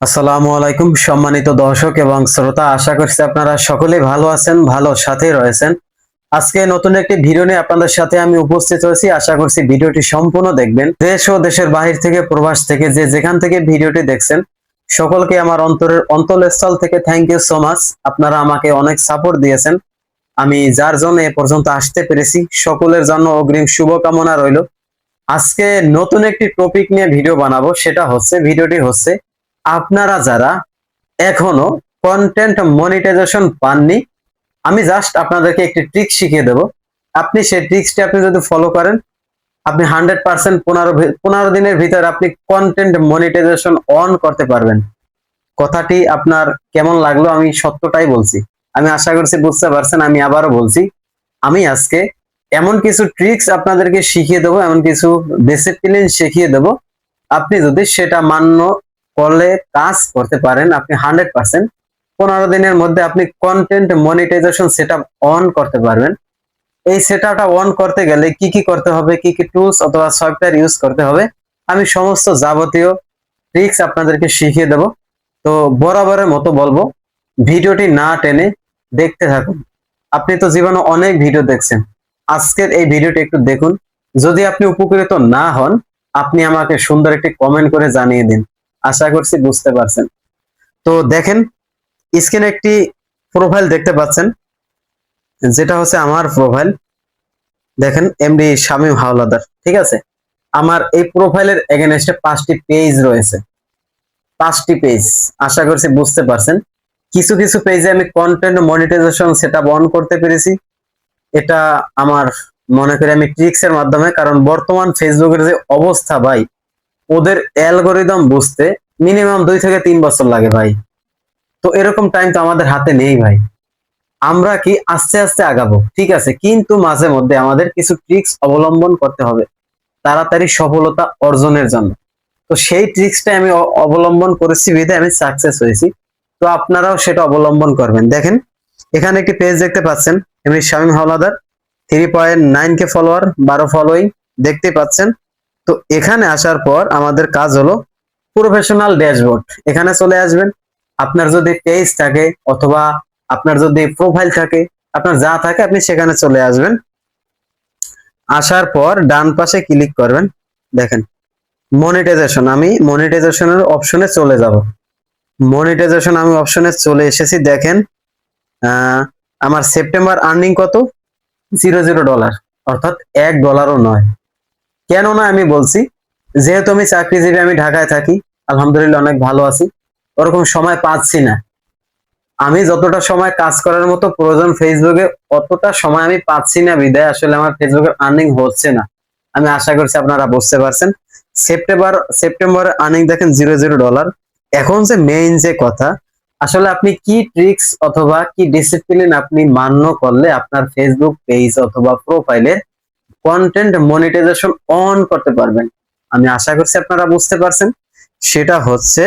আসসালামু আলাইকুম, সম্মানিত দর্শক এবং শ্রোতা, আশা করছি আপনারা সকলে ভালো আছেন, ভালো সাথে রয়েছেন। আজকে নতুন একটি ভিডিও নিয়ে আপনাদের সাথে আমি উপস্থিত হয়েছি। আশা করছি ভিডিওটি সম্পূর্ণ দেখবেন। দেশ ও দেশের বাহির থেকে, প্রবাস থেকে যে যেখান থেকে ভিডিওটি দেখছেন, সকলকে আমার অন্তরের অন্তঃস্থল থেকে থ্যাংক ইউ সো মাচ আপনারা আমাকে অনেক সাপোর্ট দিয়েছেন। আমি যার জন্য এ পর্যন্ত আসতে পেরেছি। সকলের জন্য অগ্রিম শুভকামনা রইল। আজকে নতুন একটি টপিক নিয়ে ভিডিও বানাবো, সেটা হচ্ছে, ভিডিওটি হচ্ছে আপনারা যারা এখনও কন্টেন্ট মনিটাইজেশন পাননি, আমি জাস্ট আপনাদেরকে একটি ট্রিক শিখিয়ে দেব। আপনি সেই ট্রিক্সটি আপনি যদি ফলো করেন, আপনি হান্ড্রেড পার্সেন্ট পনেরো পনেরো দিনের ভিতরে আপনি কন্টেন্ট মনিটাইজেশন অন করতে পারবেন। কথাটি আপনার কেমন লাগল আমি সত্যটাই বলছি। আমি আশা করছি বুঝতে পারছেন, আমি আবারও বলছি, আমি আজকে এমন কিছু ট্রিক্স আপনাদেরকে শিখিয়ে দেবো, এমন কিছু ডিসিপ্লিন শিখিয়ে দেবো। আপনি যদি সেটা মান্য করলে কাজ করতে পারেন আপনি হান্ড্রেড পার্সেন্ট পনেরো দিনের মধ্যে আপনি কন্টেন্ট মনিটাইজেশন সেট অন করতে পারবেন। এই সেটআপটা অন করতে গেলে কি কি করতে হবে, কি কি টুলস অথবা সফটওয়্যার ইউজ করতে হবে, আমি সমস্ত যাবতীয় ট্রিক্স আপনাদেরকে শিখিয়ে দেব। তো বরাবরের মতো বলব, ভিডিওটি না টেনে দেখতে থাকুন। আপনি তো জীবনে অনেক ভিডিও দেখছেন। আজকের এই ভিডিওটি একটু দেখুন। যদি আপনি উপকৃত না হন, আপনি আমাকে সুন্দর একটি কমেন্ট করে জানিয়ে দিন। আশা করছি বুঝতে পারছেন। তো দেখেন, স্ক্রিনে একটি প্রোফাইল দেখতে পাচ্ছেন, যেটা হচ্ছে আমার প্রোফাইল দেখেন এমডি শামীম হাওলাদার, ঠিক আছে? আমার এই প্রোফাইলের এগেনস্টে পাঁচটি পেজ রয়েছে। পাঁচটি পেজ আশা করছি বুঝতে পারছেন। কিছু কিছু পেজে আমি কন্টেন্ট মনিটাইজেশন সেটা অন করতে পেরেছি। এটা আমার মনে করি আমি ট্রিক্সের মাধ্যমে, কারণ বর্তমান ফেসবুকের যে অবস্থা ভাই ওদের অ্যালগোরিদম বুঝতে মিনিমাম দুই থেকে তিন বছর লাগে ভাই। তো এরকম টাইম তো আমাদের হাতে নেই ভাই। আমরা কি আস্তে আস্তে আগাবো? ঠিক আছে, কিন্তু মাঝে মধ্যে আমাদের কিছু ট্রিক্স অবলম্বন করতে হবে তাড়াতাড়ি সফলতা অর্জনের জন্য। তো সেই ট্রিক্সটা আমি অবলম্বন করেছি বিধে আমি সাকসেস হয়েছি। তো আপনারাও সেটা অবলম্বন করবেন। দেখেন, এখানে একটি পেজ দেখতে পাচ্ছেন এমনি Shamim Howlader. Three point nine K follower বারো ফলোয়িং দেখতে পাচ্ছেন। তো এখানে আসার পর আমাদের কাজ হলো প্রফেশনাল ড্যাশবোর্ড এখানে চলে আসবেন। আপনার যদি পেজ থাকে অথবা আপনার যদি প্রোফাইল থাকে, আপনার যা থাকে আপনি সেখানে চলে আসবেন। আসার পর ডান পাশে ক্লিক করবেন। দেখেন মনিটাইজেশন আমি মনিটাইজেশনের অপশনে চলে যাব। মনিটাইজেশন আমি অপশনে চলে এসেছি। দেখেন আমার সেপ্টেম্বর আর্নিং কত? জিরো জিরো ডলার অর্থাৎ এক ডলারও নয়। কেননা আমি বলছি, যেহেতু আমি চাকরিজীবী, আমি ঢাকায় থাকি, আলহামদুলিল্লাহ অনেক ভালো আছি, ওরকম সময় পাচ্ছি না। আমি যতটা সময় কাজ করার মতো প্রয়োজন ফেসবুকে অতটা সময় আমি পাচ্ছি না বিদায়। আসলে আমার ফেসবুকের আর্নিং হচ্ছে না। আমি আশা করছি আপনারা বুঝতে পারছেন। সেপ্টেম্বর, সেপ্টেম্বরে আর্নিং দেখেন জিরো জিরো ডলার এখন যে মেইন যে কথা, আসলে আপনি কি ট্রিক্স অথবা কি ডিসিপ্লিন আপনি মান্য করলে আপনার ফেসবুক পেজ অথবা প্রোফাইলের কন্টেন্ট মনিটাইজেশন অন করতে পারবেন। আমি আশা করছি আপনারা বুঝতে পারছেন। সেটা হচ্ছে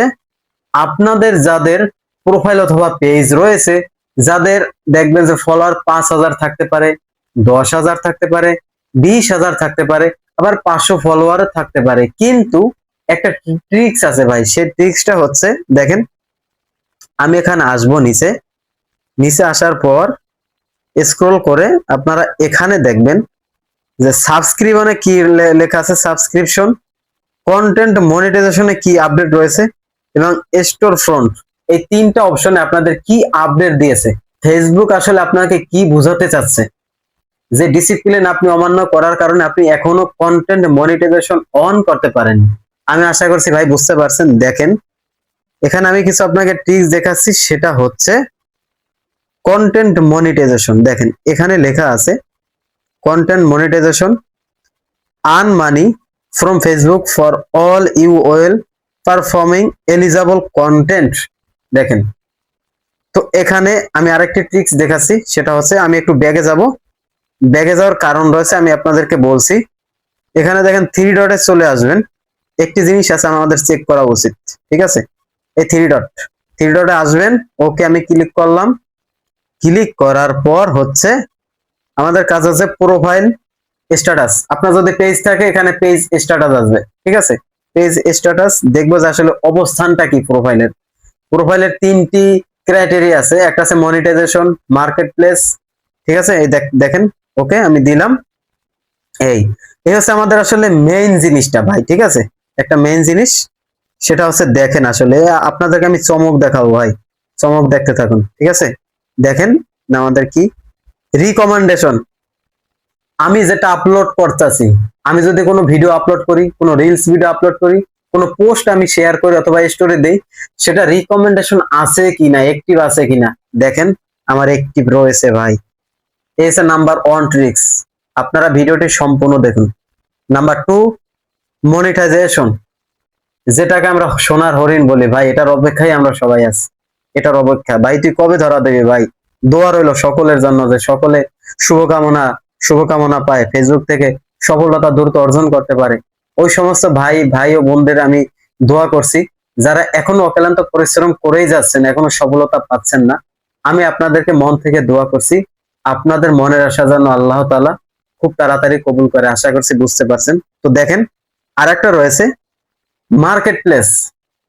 আপনাদের যাদের প্রোফাইল অথবা পেজ রয়েছে, যাদের দেখবেন যে ফলোয়ার পাঁচ হাজার থাকতে পারে, দশ হাজার থাকতে পারে, বিশ হাজার থাকতে পারে, আবার পাঁচশো ফলোয়ারও থাকতে পারে। কিন্তু একটা ট্রিক্স আছে ভাই, সেই ট্রিক্সটা হচ্ছে, দেখেন, আমি এখানে আসব নিচে। নিচে আসার পর স্ক্রল করে আপনারা এখানে দেখবেন যে সাবস্ক্রিপশনে কি লেখা আছে সাবস্ক্রিপশন কন্টেন্ট মনিটাইজেশনে কি আপডেট রয়েছে, এবং স্টোর ফ্রন্ট এই তিনটা অপশনে আপনাদের কি আপডেট দিয়েছে ফেসবুক আসলে আপনাকে কি বোঝাতে চাচ্ছে, যে ডিসিপ্লিন আপনি অমান্য করার কারণে আপনি এখনও কন্টেন্ট মনিটাইজেশন অন করতে পারেন আমি আশা করছি ভাই বুঝতে পারছেন, দেখেন, এখানে আমি কিছু আপনাকে ট্রিক্স দেখাচ্ছি, সেটা হচ্ছে কন্টেন্ট মনিটাইজেশন দেখেন, এখানে লেখা আছে content monetization earn money from Facebook for all you well performing eligible content দেখেন। তো এখানে আমি আরেকটি ট্রিক্স দেখাচ্ছি, সেটা হচ্ছে আমি একটু ব্যাগে যাব। ব্যাগে যাওয়ার কারণ রয়েছে, আমি আপনাদেরকে বলছি। এখানে দেখেন থ্রি ডটে চলে আসবেন। একটি জিনিস আছে আমাদের চেক করা উচিত, ঠিক আছে? এই থ্রি ডট থ্রি ডটে আসবেন ওকে আমি ক্লিক করলাম। ক্লিক করার পর হচ্ছে আমাদের কাজ হচ্ছে প্রোফাইল স্ট্যাটাস আপনার যদি পেজ থাকে, এখানে পেজ স্ট্যাটাস আসবে। ঠিক আছে? পেজ স্ট্যাটাস দেখব যে আসলে অবস্থানটা কি প্রোফাইলের প্রোফাইলের তিনটি ক্রাইটেরিয়া আছে। একটা আছে মনিটাইজেশন মার্কেট প্লেস ঠিক আছে? এই দেখেন, ওকে, আমি দিলাম। এই এই হচ্ছে আমাদের আসলে মেইন জিনিসটা ভাই, ঠিক আছে? একটা মেইন জিনিস, সেটা হচ্ছে দেখেন আসলে। আপনাদেরকে আমি চমক দেখাবো ভাই। চমক দেখতে থাকুন, ঠিক আছে? দেখেন, আমাদের কি রিকমেন্ডেশন আমি যেটা আপলোড করতেছি, আমি যদি কোনো ভিডিও আপলোড করি, কোনো রিলস ভিডিও আপলোড করি, কোনো পোস্ট আমি শেয়ার করি অথবা স্টোরি দেই, সেটা রিকমেন্ডেশন আছে কিনা অ্যাক্টিভ আছে কিনা, দেখেন আমার অ্যাক্টিভ রয়েছে ভাই। এসে নাম্বার ওয়ান ট্রিক্স আপনারা ভিডিওটি সম্পূর্ণ দেখুন। নাম্বার টু মনিটাইজেশন যেটাকে আমরা সোনার হরিণ বলি ভাই, এটার অপেক্ষায় আমরা সবাই আছি। এটার অপেক্ষা। ভাই, তুই কবে ধরা দেবে ভাই? দোয়া রইল সকলের জন্য যে সকলে শুভকামনা শুভকামনা পায়। ফেসবুক থেকে সফলতা দ্রুত অর্জন করতে পারে। ওই সমস্ত ভাই ভাই ও বোনদের আমি দোয়া করছি, যারা এখনও অক্লান্ত পরিশ্রম করেই যাচ্ছেন, এখনও সফলতা পাচ্ছেন না, আমি আপনাদেরকে মন থেকে দোয়া করছি। আপনাদের মনের আশা যেন আল্লাহ তাআলা খুব তাড়াতাড়ি কবুল করে, আশা করছি বুঝতে পারছেন। তো দেখেন আর একটা রয়েছে মার্কেট প্লেস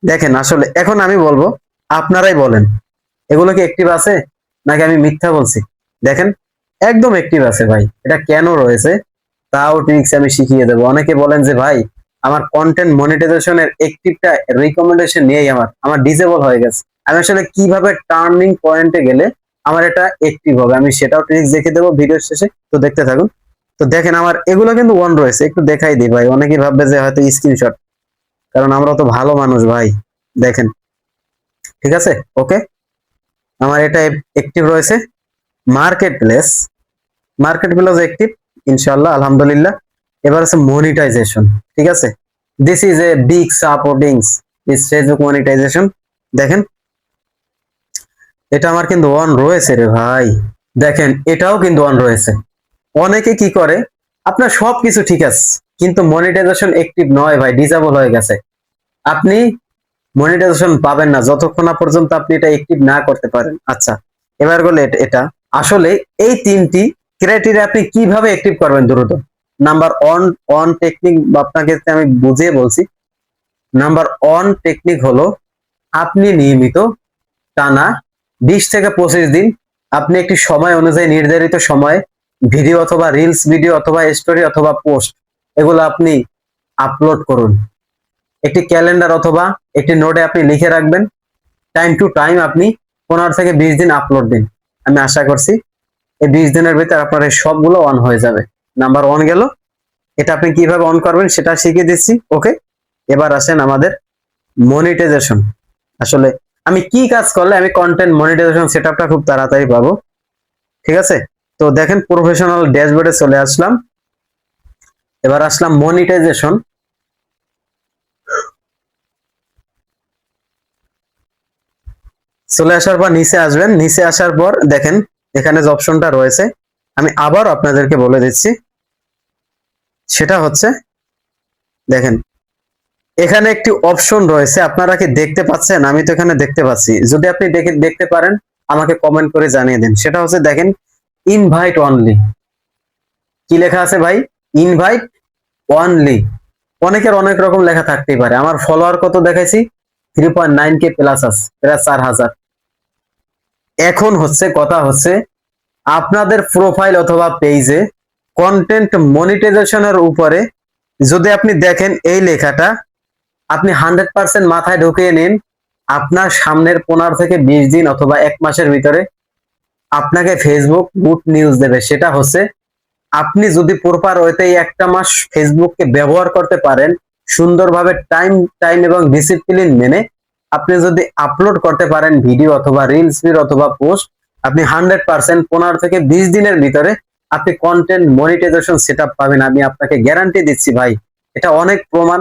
দেখেন, আসলে এখন আমি বলব, আপনারাই বলেন। এগুলো কি অ্যাক্টিভ আছে? নাকি আমি মিথ্যা বলছি? দেখেন, একদম অ্যাক্টিভ আছে ভাই। এটা কেন রয়েছে? তাও ট্রিক্স আমি শিখিয়ে দেবো। অনেকে বলেন যে, ভাই, আমার কন্টেন্ট মনিটাইজেশনের অ্যাক্টিভটা রিকমেন্ডেশন নিয়েই আমার আমার ডিসেবল হয়ে গেছে। আমি আসলে কীভাবে টার্নিং পয়েন্টে গেলে আমার এটা অ্যাক্টিভ হবে? আমি সেটাও ট্রিক্স দেখে দেবো ভিডিওর শেষে, তো দেখতে থাকুন। তো দেখেন, আমার এগুলো কিন্তু অন রয়েছে। একটু দেখাই দিই ভাই। অনেকেই ভাববে যে, হয়তো স্ক্রিনশট কারণ আমরা তো ভালো মানুষ ভাই। দেখেন। ঠিক আছে? ওকে আমার এটা অ্যাক্টিভ রয়েছে। Market place market place active ইনশাআল্লাহ, আলহামদুলিল্লাহ। এবার আছে মনিটাইজেশন ঠিক আছে? This is a big supportings this Facebook monetization দেখেন। এটা আমার কিন্তু অন রয়েছে রে ভাই। দেখেন, এটাও কিন্তু অন রয়েছে। অনেকে কি করে, আপনার সবকিছু ঠিক আছে, কিন্তু মনিটাইজেশন অ্যাক্টিভ নয় ভাই ডিসেবল হয়ে গেছে। আপনি মনিটাইজেশন পাবেন না, যতক্ষণ না পর্যন্ত আপনি এটা অ্যাক্টিভ না করতে পারেন। আচ্ছা এবার এট- এটা। আসলে এই তিনটি ক্রাইটেরিয়া আপনি কীভাবে অ্যাক্টিভ করবেন দ্রুত? নাম্বার অন অন টেকনিক আপনাকে আমি বুঝিয়ে বলছি নাম্বার অন টেকনিক হলো আপনি নিয়মিত টানা বিশ থেকে পঁচিশ দিন আপনি একটি সময় অনুযায়ী নির্ধারিত সময়ে ভিডিও অথবা রিলস ভিডিও অথবা স্টোরি অথবা পোস্ট এগুলো আপনি আপলোড করুন। একটি ক্যালেন্ডার অথবা একটি নোটে আপনি লিখে রাখবেন। টাইম টু টাইম আপনি পনেরো থেকে বিশ দিন আপলোড দিন। আমি আশা করছি এই বিশ দিনের ভিতরে আপনার এই সবগুলো অন হয়ে যাবে। নাম্বার ওয়ান গেল। এটা আপনি কীভাবে অন করবেন সেটা শিখিয়ে দিচ্ছি। ওকে এবার আসেন আমাদের মনিটাইজেশন আসলে আমি কি কাজ করলে আমি কন্টেন্ট মনিটাইজেশন সেটআপটা খুব তাড়াতাড়ি পাবো? ঠিক আছে? তো দেখেন প্রফেশনাল ড্যাশবোর্ডে চলে আসলাম। এবার আসলাম মনিটাইজেশন চলে আসার পর নিচে আসবেন। নিচে আসার পর দেখেন, এখানে যে অপশনটা রয়েছে, আমি আবার আপনাদেরকে বলে দিচ্ছি। সেটা হচ্ছে, দেখেন, এখানে একটি অপশন রয়েছে। আপনারা কি দেখতে পাচ্ছেন? আমি তো এখানে দেখতে পাচ্ছি। যদি আপনি দেখে, দেখতে পারেন, আমাকে কমেন্ট করে জানিয়ে দিন। সেটা হচ্ছে, দেখেন ইনভাইট অনলি কি লেখা আছে ভাই? ইনভাইট অনলি অনেকের অনেক রকম লেখা থাকতেই পারে। আমার ফলোয়ার কত দেখাইছি? Three point nine K plus আছে চার হাজার। এখন হচ্ছে কথা হচ্ছে আপনাদের প্রোফাইল অথবা পেজে কন্টেন্ট মনিটাইজেশনের উপরে যদি আপনি দেখেন এই লেখাটা, আপনি হান্ড্রেড পার্সেন্ট মাথায় ঢুকিয়ে নিন, আপনার সামনের পনেরো থেকে বিশ দিন অথবা এক মাসের ভিতরে আপনাকে ফেসবুক গুড নিউজ দেবে। সেটা হচ্ছে আপনি যদি প্রপার ওয়েতে একটা মাস ফেসবুককে ব্যবহার করতে পারেন, সুন্দরভাবে টাইম টাইম এবং ডিসিপ্লিন মেনে আপনি যদি আপলোড করতে পারেন ভিডিও অথবা রিলস অথবা পোস্ট আপনি হান্ড্রেড পার্সেন্ট পনেরো থেকে বিশ দিনের ভিতরে আপনি কন্টেন্ট মনিটাইজেশন সেট পাবেন। আমি আপনাকে গ্যারান্টি দিচ্ছি ভাই, এটা অনেক প্রমাণ।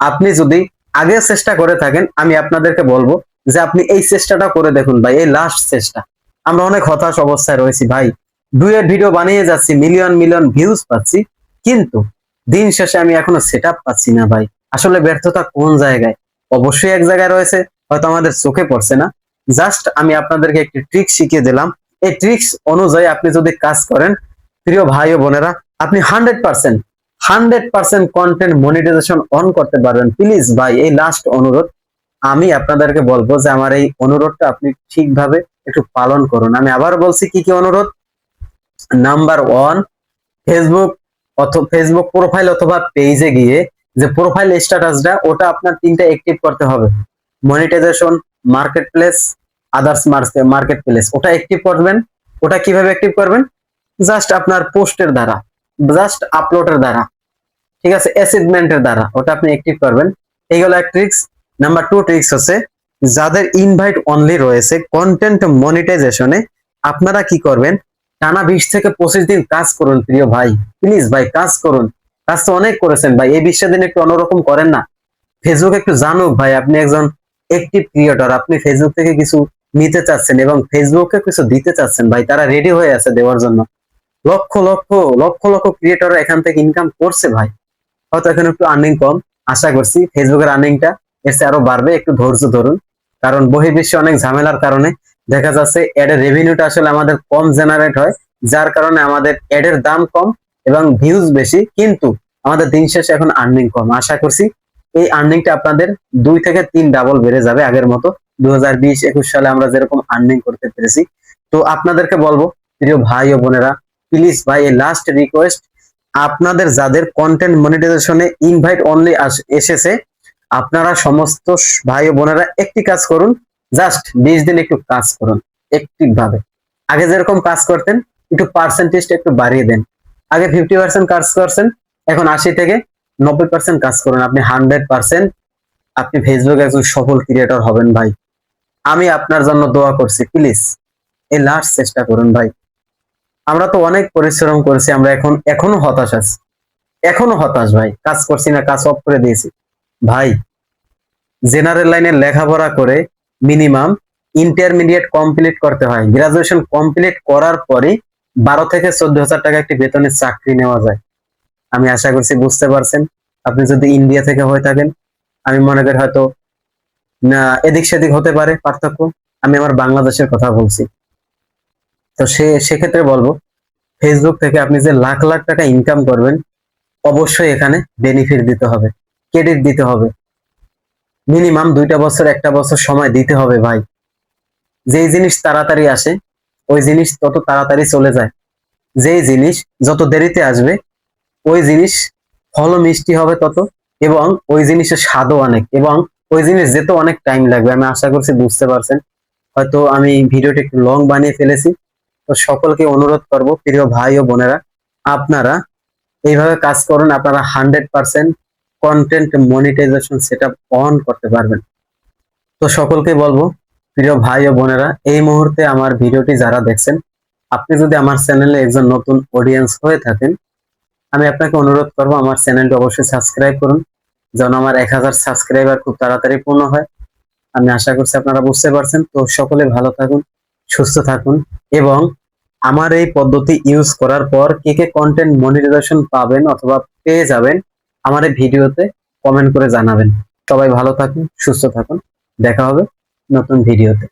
আপনি যদি আগে চেষ্টা করে থাকেন, আমি আপনাদেরকে বলব যে আপনি এই চেষ্টাটা করে দেখুন ভাই, এই লাস্ট চেষ্টা। আমরা অনেক হতাশ অবস্থায় রয়েছি ভাই। দুয়ের ভিডিও বানিয়ে যাচ্ছি মিলিয়ন মিলিয়ন ভিউজ পাচ্ছি, কিন্তু দিন শেষে আমি এখনও সেট পাচ্ছি না ভাই। আসলে ব্যর্থতা কোন জায়গায়? অবশ্যই এক জায়গায় রয়েছে, হয়তো আমাদের চোখে পড়ছে না। জাস্ট আমি আপনাদেরকে একটি ট্রিক শিখিয়ে দিলাম। এই ট্রিক্স অনুযায়ী আপনি যদি কাজ করেন, প্রিয় ভাই ও বোনেরা, আপনি hundred percent hundred percent content monetization on করতে পারবেন। প্লিজ ভাই, এই লাস্ট অনুরোধ, আমি আপনাদেরকে বলব যে আমার এই অনুরোধটা আপনি ঠিকভাবে একটু পালন করুন। আমি আবার বলছি কি কি অনুরোধ? নাম্বার ওয়ান ফেসবুক অথবা ফেসবুক প্রোফাইল অথবা পেজে গিয়ে যে প্রোফাইল স্ট্যাটাসটা ওটা আপনার তিনটা অ্যাক্টিভ করতে হবে। Monetization market place others market place ওটা অ্যাক্টিভ করবেন। ওটা কীভাবে অ্যাক্টিভ করবেন? জাস্ট আপনার পোস্টের দ্বারা জাস্ট আপলোডের দ্বারা, ঠিক আছে? অ্যাচিভমেন্টের দ্বারা, ওটা আপনি অ্যাক্টিভ করবেন। এই এইগুলো এক ট্রিক্স নাম্বার টু ট্রিক্স হচ্ছে, যাদের ইনভাইট অনলি রয়েছে কন্টেন্ট মনিটাইজেশনে আপনারা কি করবেন? টানা বিশ থেকে পঁচিশ দিন কাজ করুন, প্রিয় ভাই। প্লিজ ভাই, কাজ করুন। কাজ তো অনেক করেছেন ভাই। এই বিশটা দিন একটু অন্যরকম করেন না। ফেসবুক একটু জানুক ভাই, আপনি একজন একটিভ ক্রিয়েটর আপনি ফেসবুক থেকে কিছু নিতে চাচ্ছেন এবং ফেসবুককে কিছু দিতে চাচ্ছেন ভাই, তারা রেডি হয়ে আছে দেওয়ার জন্য। লক্ষ লক্ষ লক্ষ লক্ষ ক্রিয়েটর এখান থেকে ইনকাম করছে ভাই। হয়তো এখন একটু আর্নিং কম, আশা করছি ফেসবুকের আর্নিংটা এর আরও বাড়বে, একটু ধৈর্য ধরুন। কারণ বহির্বিশ্বে অনেক ঝামেলার কারণে দেখা যাচ্ছে এডের রেভিনিউটা আসলে আমাদের কম জেনারেট হয়, যার কারণে আমাদের এডের দাম কম এবং ভিউজ বেশি, কিন্তু আমাদের দিন শেষে এখন আর্নিং কম। আশা করছি এই আর্নিংটা আপনাদের দুই থেকে তিন ডাবল বেড়ে যাবে আগের মতো। দু হাজার একুশ সালে আমরা যেরকম আর্নিং করতে পেরেছি। তো আপনাদেরকে বলব, প্রিয় ভাই ও বোনেরা প্লিজ ভাই, এই লাস্ট রিকোয়েস্ট আপনাদের যাদের কন্টেন্ট মনিটাইজেশনে ইনভাইট অনলি এসেছে, আপনারা সমস্ত ভাই ও বোনেরা একটি কাজ করুন জাস্ট বিশ দিন একটু কাজ করুন একটিভ ভাবে। আগে যেরকম কাজ করতেন, একটু পার্সেন্টেজটা একটু বাড়িয়ে দেন। আগে ফিফটি পার্সেন্ট কাজ করছেন, এখন আশি থেকে নব্বই পার্সেন্ট কাজ করুন। আপনি হান্ড্রেড পার্সেন্ট আপনি ফেসবুকে একজন সফল ক্রিয়েটর হবেন ভাই। আমি আপনার জন্য দোয়া করছি প্লিজ এই লাস্ট চেষ্টা করুন ভাই। আমরা তো অনেক পরিশ্রম করেছি, আমরা এখন, এখনও হতাশ আছি। এখনও হতাশ ভাই, কাজ করছি না, কাজ অফ করে দিয়েছি। ভাই জেনারেল লাইনে লেখাপড়া করে মিনিমাম ইন্টারমিডিয়েট কমপ্লিট করতে হয়। গ্রাজুয়েশন কমপ্লিট করার পরে বারো থেকে চোদ্দ হাজার টাকা একটি বেতনের চাকরি নেওয়া যায়। আমি আশা করছি বুঝতে পারছেন। আপনি যদি ইন্ডিয়া থেকে হয়ে থাকেন, আমি মনে করি হয়তো এদিক সেদিক হতে পারে পার্থক্য। আমি আমার বাংলাদেশের কথা বলছি। তো সে, সেক্ষেত্রে বলব ফেসবুক থেকে আপনি যে লাখ লাখ টাকা ইনকাম করবেন, অবশ্যই এখানে বেনিফিট দিতে হবে ক্রেডিট দিতে হবে। মিনিমাম দুইটা বছর, একটা বছর সময় দিতে হবে ভাই। যেই জিনিস তাড়াতাড়ি আসে ওই জিনিস তত তাড়াতাড়ি চলে যায়। যেই জিনিস যত দেরিতে আসবে, ওই জিনিস ফলও মিষ্টি হবে তত এবং ওই জিনিসের স্বাদও অনেক এবং ওই জিনিস যেতে অনেক টাইম লাগবে। আমি আশা করছি বুঝতে পারছেন। হয়তো আমি ভিডিওটি একটু লং বানিয়ে ফেলেছি। তো সকলকে অনুরোধ করব, প্রিয় ভাই ও বোনেরা, আপনারা এইভাবে কাজ করুন। আপনারা hundred percent content monetization set on করতে পারবেন। তো সকলকে বলব প্রিয় ভাই ও বোনেরা, এই মুহূর্তে আমার ভিডিওটি যারা দেখছেন, আপনি যদি আমার চ্যানেলে একজন নতুন অডিয়েন্স হয়ে থাকেন, আমি আপনাকে অনুরোধ করব আমার চ্যানেলটি অবশ্যই সাবস্ক্রাইব করুন, যেন আমার এক হাজার সাবস্ক্রাইবার খুব তাড়াতাড়ি পূর্ণ হয়। আমি আশা করছি আপনারা বুঝতে পারছেন, তো সকলে ভালো থাকুন, সুস্থ থাকুন, এবং আমার এই পদ্ধতি ইউজ করার পর কে কে কন্টেন্ট মনিটাইজেশন পাবেন অথবা পেয়ে যাবেন, আমার এই ভিডিওতে কমেন্ট করে জানাবেন। সবাই ভালো থাকুন, সুস্থ থাকুন, দেখা হবে। নতুন ভিডিওতে